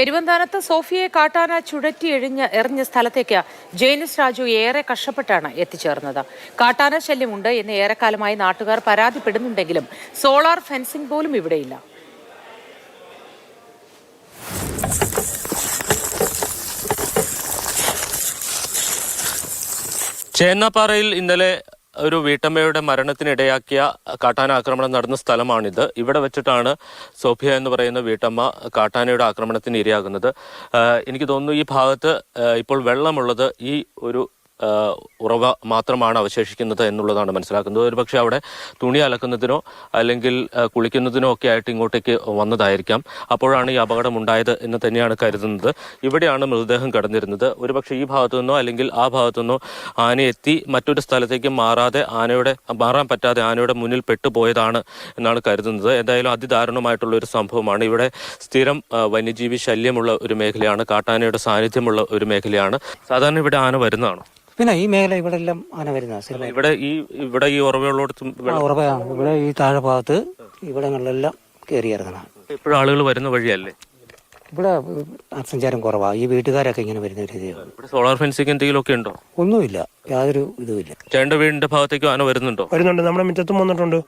പെരുവന്താനത്ത് സോഫിയെ കാട്ടാന ചുഴറ്റി എഴിഞ്ഞ് എറിഞ്ഞ സ്ഥലത്തേക്ക് ജെയിനിസ് രാജു ഏറെ കഷ്ടപ്പെട്ടാണ് എത്തിച്ചേർന്നത്. കാട്ടാന ശല്യമുണ്ട് എന്ന് ഏറെക്കാലമായി നാട്ടുകാർ പരാതിപ്പെടുന്നുണ്ടെങ്കിലും സോളാർ ഫെൻസിംഗ് പോലും ഇവിടെയില്ല. ചേന്നാപ്പാറയിൽ ഇന്നലെ ഒരു വീട്ടമ്മയുടെ മരണത്തിനിടയാക്കിയ കാട്ടാന ആക്രമണം നടന്ന സ്ഥലമാണിത്. ഇവിടെ വെച്ചിട്ടാണ് സോഫിയ എന്ന് പറയുന്ന വീട്ടമ്മ കാട്ടാനയുടെ ആക്രമണത്തിന് ഇരയാകുന്നത്. എനിക്ക് തോന്നുന്നു ഈ ഭാഗത്ത് ഇപ്പോൾ വെള്ളമുള്ളത് ഈ ഒരു ഉറവ മാത്രമാണ് അവശേഷിക്കുന്നത് എന്നുള്ളതാണ് മനസ്സിലാക്കുന്നത്. ഒരുപക്ഷെ അവിടെ തുണി അലക്കുന്നതിനോ അല്ലെങ്കിൽ കുളിക്കുന്നതിനോ ഒക്കെ ആയിട്ട് ഇങ്ങോട്ടേക്ക് വന്നതായിരിക്കാം. അപ്പോഴാണ് ഈ അപകടം ഉണ്ടായത് എന്ന് തന്നെയാണ് കരുതുന്നത്. ഇവിടെയാണ് മൃതദേഹം കടന്നിരുന്നത്. ഒരുപക്ഷെ ഈ ഭാഗത്തു നിന്നോ അല്ലെങ്കിൽ ആ ഭാഗത്തു നിന്നോ ആന എത്തി മറ്റൊരു സ്ഥലത്തേക്ക് മാറാതെ ആനയുടെ മാറാൻ പറ്റാതെ ആനയുടെ മുന്നിൽ പെട്ടുപോയതാണ് എന്നാണ് കരുതുന്നത്. എന്തായാലും അതിദാരുണമായിട്ടുള്ള ഒരു സംഭവമാണ്. ഇവിടെ സ്ഥിരം വന്യജീവി ശല്യമുള്ള ഒരു മേഖലയാണ്. കാട്ടാനയുടെ സാന്നിധ്യമുള്ള ഒരു മേഖലയാണ്. സാധാരണ ഇവിടെ ആന വരുന്നതാണ്? പിന്നെ ഈ മേഖല ഇവിടെ എല്ലാം ആന വരുന്ന ഇവിടെ ഈ ഇവിടെ ഈ ഉറവയുള്ളിടത്തും ഉറവയാണ് ഇവിടെ ഈ താഴെ ഭാഗത്ത് ഇവിടങ്ങളിലെല്ലാം കയറി ഇറങ്ങണം എപ്പോഴും ആളുകൾ വരുന്ന വഴിയല്ലേ? ഇവിടെ സഞ്ചാരം കുറവാ. ഈ വീട്ടുകാരൊക്കെ ഇങ്ങനെ വരുന്ന രീതിയാണ് സോളാർ ഫെൻസിങ് എന്തെങ്കിലും ഒക്കെ ഉണ്ടോ? ഒന്നുമില്ല. യാതൊരു ഇതുമില്ല. ചേട്ടന്റെ വീടിന്റെ ഭാഗത്തേക്ക് ആന വരുന്നുണ്ടോ? വരുന്നുണ്ട്. നമ്മുടെ മിറ്റത്തും വന്നിട്ടുണ്ട്.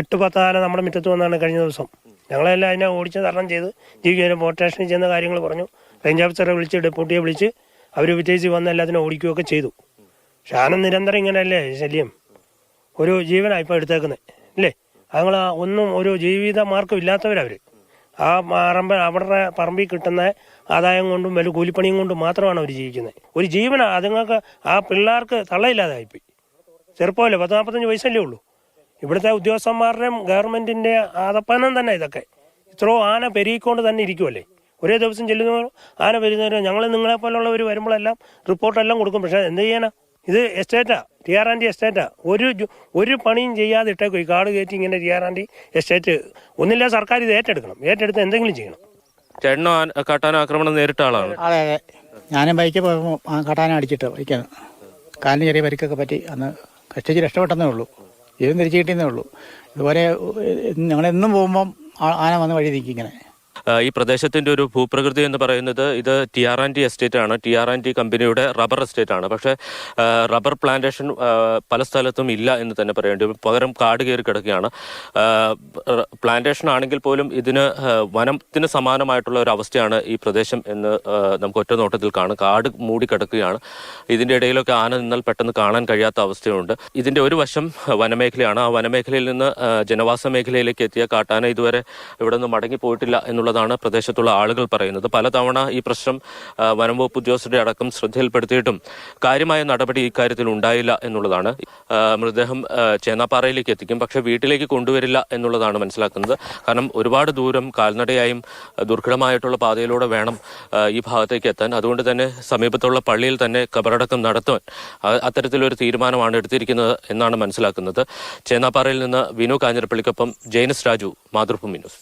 എട്ട് പത്ത് ആന നമ്മുടെ മിറ്റത്ത് വന്നാണ് കഴിഞ്ഞ ദിവസം. ഞങ്ങളെല്ലാം അതിനെ ഓടിച്ച് തരണം ചെയ്ത് ജീവിക്കാൻ പോലീസ് ചെയ്യുന്ന ചെന്ന കാര്യങ്ങൾ പറഞ്ഞു. റേഞ്ച് ഓഫീസറെ വിളിച്ച് ഡെപ്യൂട്ടിയെ വിളിച്ച് അവർ വിജയിച്ച് വന്ന് എല്ലാത്തിനും ഓടിക്കുകയൊക്കെ ചെയ്തു. പക്ഷെ നിരന്തരം ഇങ്ങനെയല്ലേ ശല്യം? ഒരു ജീവനാണ് ഇപ്പോൾ എടുത്തേക്കുന്നത് അല്ലേ? അതുങ്ങൾ ഒന്നും ഒരു ജീവിത മാർഗം ഇല്ലാത്തവരവർ ആ പറമ്പ് അവരുടെ പറമ്പിൽ കിട്ടുന്ന ആദായം കൊണ്ടും വലിയ കൂലിപ്പണിയും കൊണ്ടും മാത്രമാണ് അവർ ജീവിക്കുന്നത് ഒരു ജീവനാണ് അതുങ്ങൾക്ക് ആ പിള്ളേർക്ക് തള്ളയില്ലാതായിപ്പോയി. ചെറുപ്പമല്ലേ പത്ത് നാൽപ്പത്തഞ്ച് വയസ്സല്ലേ ഉള്ളൂ. ഇവിടുത്തെ ഉദ്യോഗസ്ഥന്മാരുടെയും ഗവൺമെന്റിന്റെ ആദപ്പനം തന്നെ ഇതൊക്കെ. ഇത്രയോ ആന പെരുകിക്കൊണ്ട് തന്നെ ഇരിക്കുമല്ലേ ഒരേ ദിവസം ചെല്ലുന്നവർ ആന വരുന്നവരോ ഞങ്ങൾ നിങ്ങളെ പോലുള്ളവർ വരുമ്പോഴെല്ലാം റിപ്പോർട്ടെല്ലാം കൊടുക്കും. പക്ഷേ എന്ത് ചെയ്യാനാ? ഇത് എസ്റ്റേറ്റാ ടി ആർ ആൻഡി എസ്റ്റേറ്റാ. ഒരു ഒരു പണിയും ചെയ്യാതെ ഇട്ടേക്കും ഈ കാട് കയറ്റി ഇങ്ങനെ ടി ആർ ആൻഡി എസ്റ്റേറ്റ് ഒന്നില്ല സർക്കാർ ഇത് ഏറ്റെടുക്കണം. ഏറ്റെടുത്ത് എന്തെങ്കിലും ചെയ്യണം. ചേട്ടനോ ആന- ആക്രമണം നേരിട്ട ആളാണ്. അതെ അതെ. ഞാനും ബൈക്ക് പോകുമ്പോൾ കാട്ടാന അടിച്ചിട്ട് ബൈക്കാണ് കാലിന് ചെറിയ പരിക്കൊക്കെ പറ്റി അന്ന് കഷ്ടിച്ച് രക്ഷപ്പെട്ടെന്നേ ഉള്ളൂ. ജീവൻ തിരിച്ചു കിട്ടിയെന്നേ ഉള്ളൂ. ഇതുപോലെ ഞങ്ങളെന്നും പോകുമ്പം ആന വന്ന് വഴി നിൽക്കും ഇങ്ങനെ. ഈ പ്രദേശത്തിന്റെ ഒരു ഭൂപ്രകൃതി എന്ന് പറയുന്നത് ഇത് T R and T estate ആണ്. ടി ആർ ആൻഡ് ടി കമ്പനിയുടെ റബ്ബർ എസ്റ്റേറ്റ് ആണ്. പക്ഷേ റബ്ബർ പ്ലാന്റേഷൻ പല സ്ഥലത്തും ഇല്ല എന്ന് തന്നെ പറയേണ്ടി വരും. പകരം കാട് കയറി കിടക്കുകയാണ്. പ്ലാന്റേഷൻ ആണെങ്കിൽ പോലും ഇതിന് വനത്തിന് സമാനമായിട്ടുള്ള ഒരു അവസ്ഥയാണ് ഈ പ്രദേശം എന്ന് നമുക്ക് ഒറ്റ നോട്ടത്തിൽ കാണും. കാട് മൂടിക്കിടക്കുകയാണ് ഇതിന്റെ ഇടയിലൊക്കെ ആന നിന്നാൽ പെട്ടെന്ന് കാണാൻ കഴിയാത്ത അവസ്ഥയുണ്ട്. ഇതിന്റെ ഒരു വശം വനമേഖലയാണ്. ആ വനമേഖലയിൽ നിന്ന് ജനവാസ മേഖലയിലേക്ക് എത്തിയ കാട്ടാന ഇതുവരെ ഇവിടെ നിന്ന് മടങ്ങി പോയിട്ടില്ല എന്നുള്ളതാണ് പ്രദേശത്തുള്ള ആളുകൾ പറയുന്നത്. പലതവണ ഈ പ്രശ്നം വനംവകുപ്പ് വനം ഉദ്യോഗസ്ഥരുടെ അടക്കം ശ്രദ്ധയിൽപ്പെടുത്തിയിട്ടും കാര്യമായ നടപടി ഇക്കാര്യത്തിൽ ഉണ്ടായില്ല എന്നുള്ളതാണ്. മൃതദേഹം ചേന്നാപ്പാറയിലേക്ക് എത്തിക്കും. പക്ഷേ വീട്ടിലേക്ക് കൊണ്ടുവരില്ല എന്നുള്ളതാണ് മനസ്സിലാക്കുന്നത്. കാരണം ഒരുപാട് ദൂരം കാൽനടയായും ദുർഘടമായിട്ടുള്ള പാതയിലൂടെ വേണം ഈ ഭാഗത്തേക്ക് എത്താൻ. അതുകൊണ്ട് തന്നെ സമീപത്തുള്ള പള്ളിയിൽ തന്നെ കബറടക്കം നടത്തുവാൻ അത്തരത്തിലൊരു തീരുമാനമാണ് എടുത്തിരിക്കുന്നത് എന്നാണ് മനസ്സിലാക്കുന്നത്. ചേന്നാപ്പാറയിൽ നിന്ന് വിനു കാഞ്ഞിരപ്പള്ളിക്കൊപ്പം ജെയിനസ് രാജു മാതൃഭൂമി ന്യൂസ്.